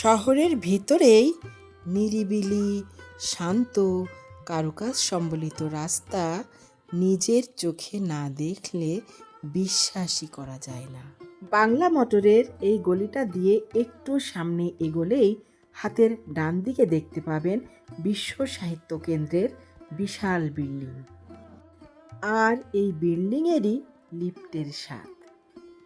শহরের ভিতরেই নিরিবিলি, শান্ত কারুকাজ সম্বলিত রাস্তা নিজের চোখে না দেখলে বিশ্বাসই করা যায় না। বাংলা মোটরের এই গলিটা দিয়ে একটু সামনে এগোলেই হাতের ডান দিকে দেখতে পাবেন বিশ্ব সাহিত্য কেন্দ্রের বিশাল বিল্ডিং। আর এই বিল্ডিংয়েরই লিফটের স্বাদ।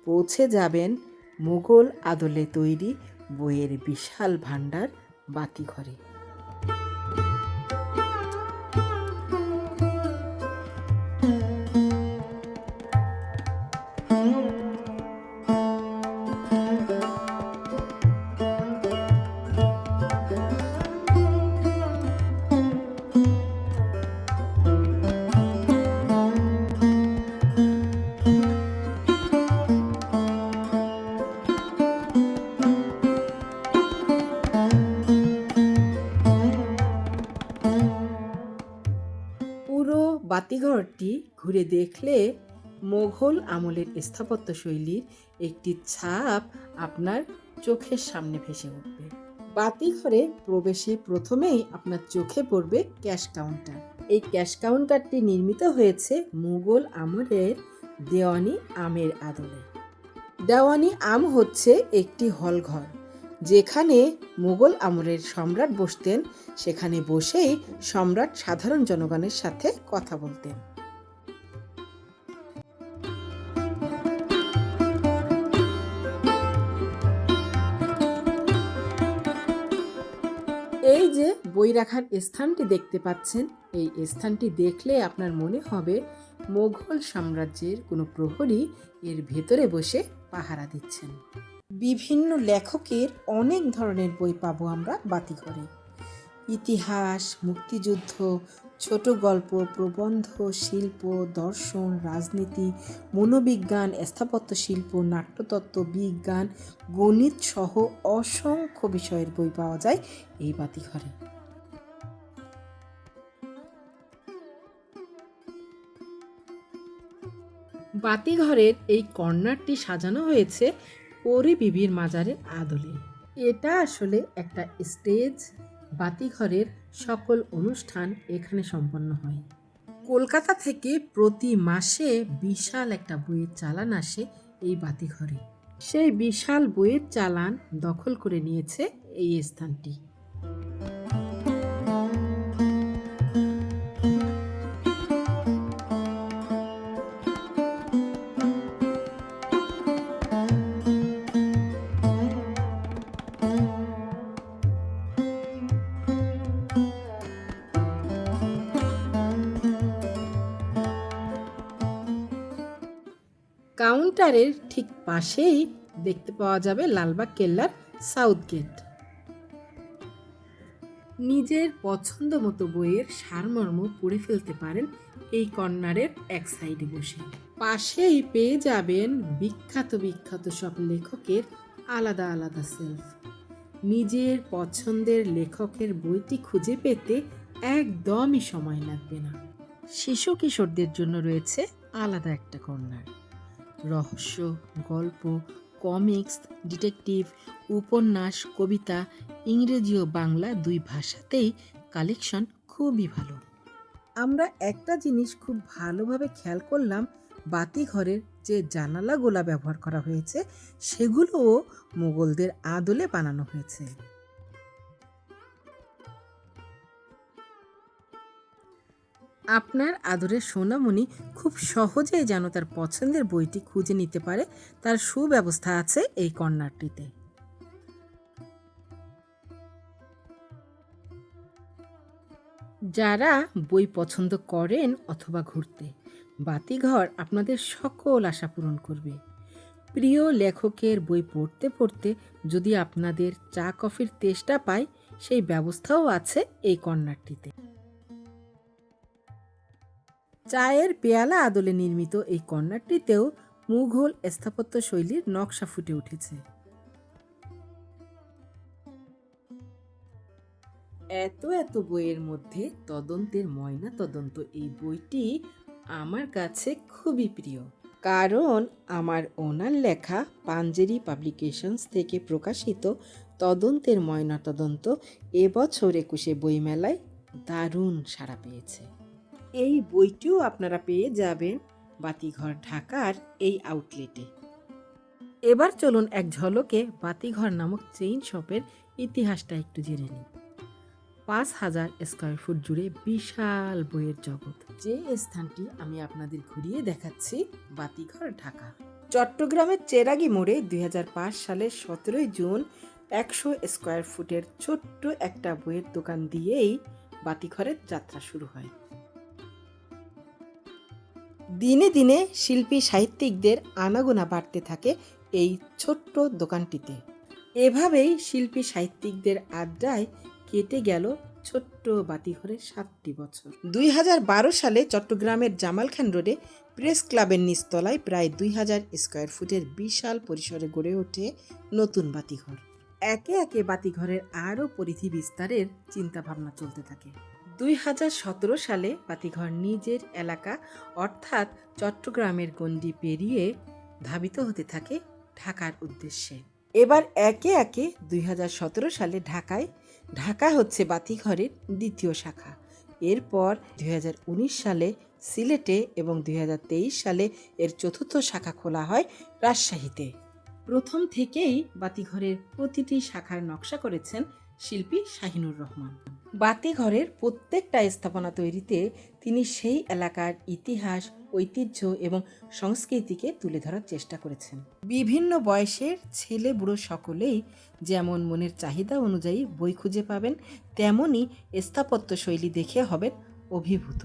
পৌঁছে যাবেন মুঘল আদলে তৈরি বইয়ের বিশাল ভাণ্ডার বাতিঘরে। বাতিঘরটি ঘুরে দেখলে মোঘল আমলের স্থাপত্য শৈলীর একটি ছাপ আপনার চোখের সামনে ভেসে উঠবে। বাতিঘরে প্রবেশে প্রথমেই আপনার চোখে পড়বে ক্যাশ কাউন্টার। এই ক্যাশ কাউন্টারটি নির্মিত হয়েছে মুঘল আমলের দেওয়ানি আমের আদলে। দেওয়ানি আম হচ্ছে একটি হলঘর। যেখানে মুঘল আমলের সম্রাট বসতেন, সেখানে বসেই সম্রাট সাধারণ জনগণের সাথে কথা বলতেন। এই যে বই রাখার স্থানটি দেখতে পাচ্ছেন, এই স্থানটি দেখলে আপনার মনে হবে মোঘল সাম্রাজ্যের কোনো প্রহরী এর ভেতরে বসে পাহারা দিচ্ছেন। বিভিন্ন লেখকের অনেক ধরনের বই পাবো আমরা বাতিঘরে ইতিহাস, মুক্তিযুদ্ধ, ছোট গল্প, প্রবন্ধ, শিল্প, দর্শন, রাজনীতি, মনোবিজ্ঞান স্থাপত্য শিল্প নাট্যতত্ত্ব, বিজ্ঞান, গণিত সহ অসংখ্য বিষয়ের বই পাওয়া যায় এই বাতিঘরে বাতিঘরের এই কর্নারটি সাজানো হয়েছে পরি বিবির মাজারে আদলে। এটা আসলে একটা স্টেজ, বাতিঘরের সকল অনুষ্ঠান এখানে সম্পন্ন হয়। কলকাতা থেকে প্রতি মাসে বিশাল একটা বইয়ের চালান আসে এই বাতিঘরে। সেই বিশাল বইয়ের চালান দখল করে নিয়েছে এই স্থানটি। কাউন্টারের ঠিক পাশেই দেখতে পাওয়া যাবে লালবাগ কেল্লার সাউথ গেট। নিজের পছন্দ মতো বইয়ের সারমর্ম পড়ে ফেলতে পারেন এই কর্নারের এক সাইডে বসে। পাশেই পেয়ে যাবেন বিখ্যাত বিখ্যাত সব লেখকের আলাদা আলাদা সেলফ। নিজের পছন্দের লেখকের বইটি খুঁজে পেতে একদমই সময় লাগবে না। শিশু কিশোরদের জন্য রয়েছে আলাদা একটা কর্নার। রহস্য, গল্প, কমিক্স, ডিটেকটিভ, উপন্যাস, কবিতা, ইংরেজি ও বাংলা দুই ভাষাতেই কালেকশন খুবই ভালো। আমরা একটা জিনিস খুব ভালোভাবে খেয়াল করলাম, বাতিঘরের যে জানালাগুলা ব্যবহার করা হয়েছে, সেগুলোও মোগলদের আদলে বানানো হয়েছে। আপনার আদরের সোনামণি খুব সহজেই যেন তার পছন্দের বইটি খুঁজে নিতে পারে, তার সুব্যবস্থা আছে এই কর্নারটিতে যারা বই পছন্দ করেন অথবা ঘুরতে, বাতিঘর আপনাদের সকল আশা পূরণ করবে। প্রিয় লেখকের বই পড়তে পড়তে যদি আপনাদের চা কফির তেষ্টা পায়, সেই ব্যবস্থাও আছে এই কর্নারটিতে চায়ের পেয়ালা আদলে নির্মিত এই কর্নারটিতেও মুঘল স্থাপত্য শৈলীর নকশা ফুটে উঠেছে। এত এত বইয়ের মধ্যে তদন্তের ময়না তদন্ত এই বইটি আমার কাছে খুবই প্রিয়। কারণ আমার ওনার লেখা পাঞ্জেরি পাবলিকেশনস থেকে প্রকাশিত তদন্তের ময়নাতদন্ত এবছর একুশে বইমেলায় দারুণ সাড়া পেয়েছে। এই বইটিও আপনারা পেয়ে যাবেন বাতিঘর ঢাকার এই আউটলেটে এবার চলুন এক ঝলকে বাতিঘর নামক চেইন শপের ইতিহাসটা একটু জেনে নিই। পাঁচ হাজার স্কোয়ার ফুট জুড়ে বিশাল বইয়ের জগৎ। যে স্থানটি আমি আপনাদের ঘুরিয়ে দেখাচ্ছি, বাতিঘর ঢাকা। চট্টগ্রামের চেরাগি মোড়ে দুই হাজার পাঁচ সালের সতেরোই জুন একশো স্কোয়ার ফুটের ছোট্ট একটা বইয়ের দোকান দিয়েই বাতিঘরের যাত্রা শুরু হয়। দিনে দিনে শিল্পী সাহিত্যিকদের আনাগোনা বাড়তে থাকে এই ছোট্ট দোকানটিতে। এভাবেই শিল্পী সাহিত্যিকদের আড্ডায় কেটে গেল ছোট্ট বাতিঘরের সাতটি বছর। দুই হাজার বারো সালে চট্টগ্রামের জামাল খান রোডে প্রেস ক্লাবের নিচতলায় প্রায় দুই হাজার স্কোয়ার ফুটের বিশাল পরিসরে গড়ে ওঠে নতুন বাতিঘর। একে একে বাতিঘরের আরও পরিধি বিস্তারের চিন্তাভাবনা চলতে থাকে। দুই হাজার সতেরো সালে বাতিঘর নিজের এলাকা, অর্থাৎ চট্টগ্রামের গণ্ডি পেরিয়ে ধাবিত হতে থাকে ঢাকার উদ্দেশ্যে। এবার একে একে দুই হাজার সতেরো সালে ঢাকায়, ঢাকা হচ্ছে বাতিঘরের দ্বিতীয় শাখা। এরপর দুই হাজার উনিশ সালে সিলেটে এবং দুই হাজার তেইশ সালে এর চতুর্থ শাখা খোলা হয় রাজশাহীতে। প্রথম থেকেই বাতিঘরের প্রতিটি শাখার নকশা করেছেন শিল্পী শাহিনুর রহমান। বাতিঘরের প্রত্যেকটা স্থাপনা তৈরিতে তিনি সেই এলাকার ইতিহাস, ঐতিহ্য এবং সংস্কৃতিকে তুলে ধরার চেষ্টা করেছেন। বিভিন্ন বয়সের ছেলে বুড়ো সকলেই যেমন মনের চাহিদা অনুযায়ী বই খুঁজে পাবেন তেমনই স্থাপত্য শৈলী দেখে হবেন অভিভূত।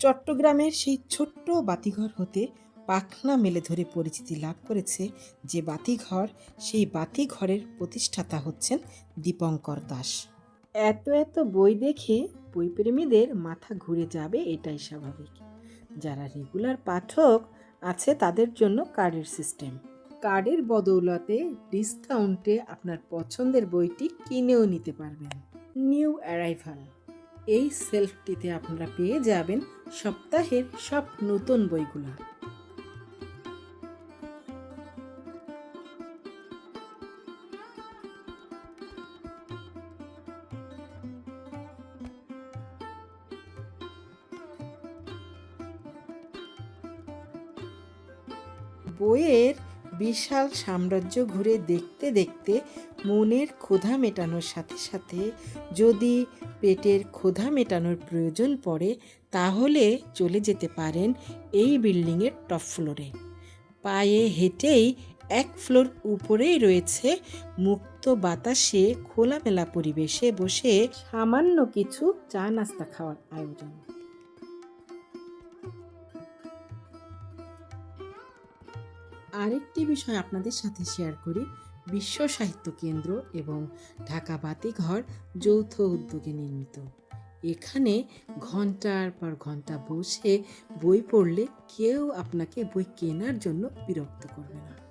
চট্টগ্রামের সেই ছোট্ট বাতিঘর হতে পাখনা মেলে ধরে পরিচিতি লাভ করেছে যে বাতিঘর, সেই বাতিঘরের প্রতিষ্ঠাতা হচ্ছেন দীপঙ্কর দাস। এত এত বই দেখে বইপ্রেমীদের মাথা ঘুরে যাবে এটাই স্বাভাবিক। যারা রেগুলার পাঠক আছে তাদের জন্য কার্ডের সিস্টেম। কার্ডের বদৌলতে ডিসকাউন্টে আপনার পছন্দের বইটি কিনেও নিতে পারবেন। New arrival. এই সেলফটিতে আপনারা পেয়ে যাবেন সপ্তাহের সব নতুন বইগুলো। বইয়ের বিশাল সাম্রাজ্য ঘুরে দেখতে দেখতে মনের ক্ষুধা মেটানোর সাথে সাথে যদি পেটের ক্ষুধা মেটানোর প্রয়োজন পড়ে, তাহলে চলে যেতে পারেন এই বিল্ডিংয়ের টপ ফ্লোরে। পায়ে হেঁটেই এক ফ্লোর উপরেই রয়েছে মুক্ত বাতাসে খোলামেলা পরিবেশে বসে সামান্য কিছু চা নাস্তা খাওয়ার আয়োজন। আরেকটি বিষয় আপনাদের সাথে শেয়ার করি। বিশ্ব সাহিত্য কেন্দ্র এবং ঢাকা বাতিঘর যৌথ উদ্যোগে নির্মিত। এখানে ঘণ্টার পর ঘণ্টা বসে বই পড়লে কেউ আপনাকে বই কেনার জন্য বিরক্ত করবে না।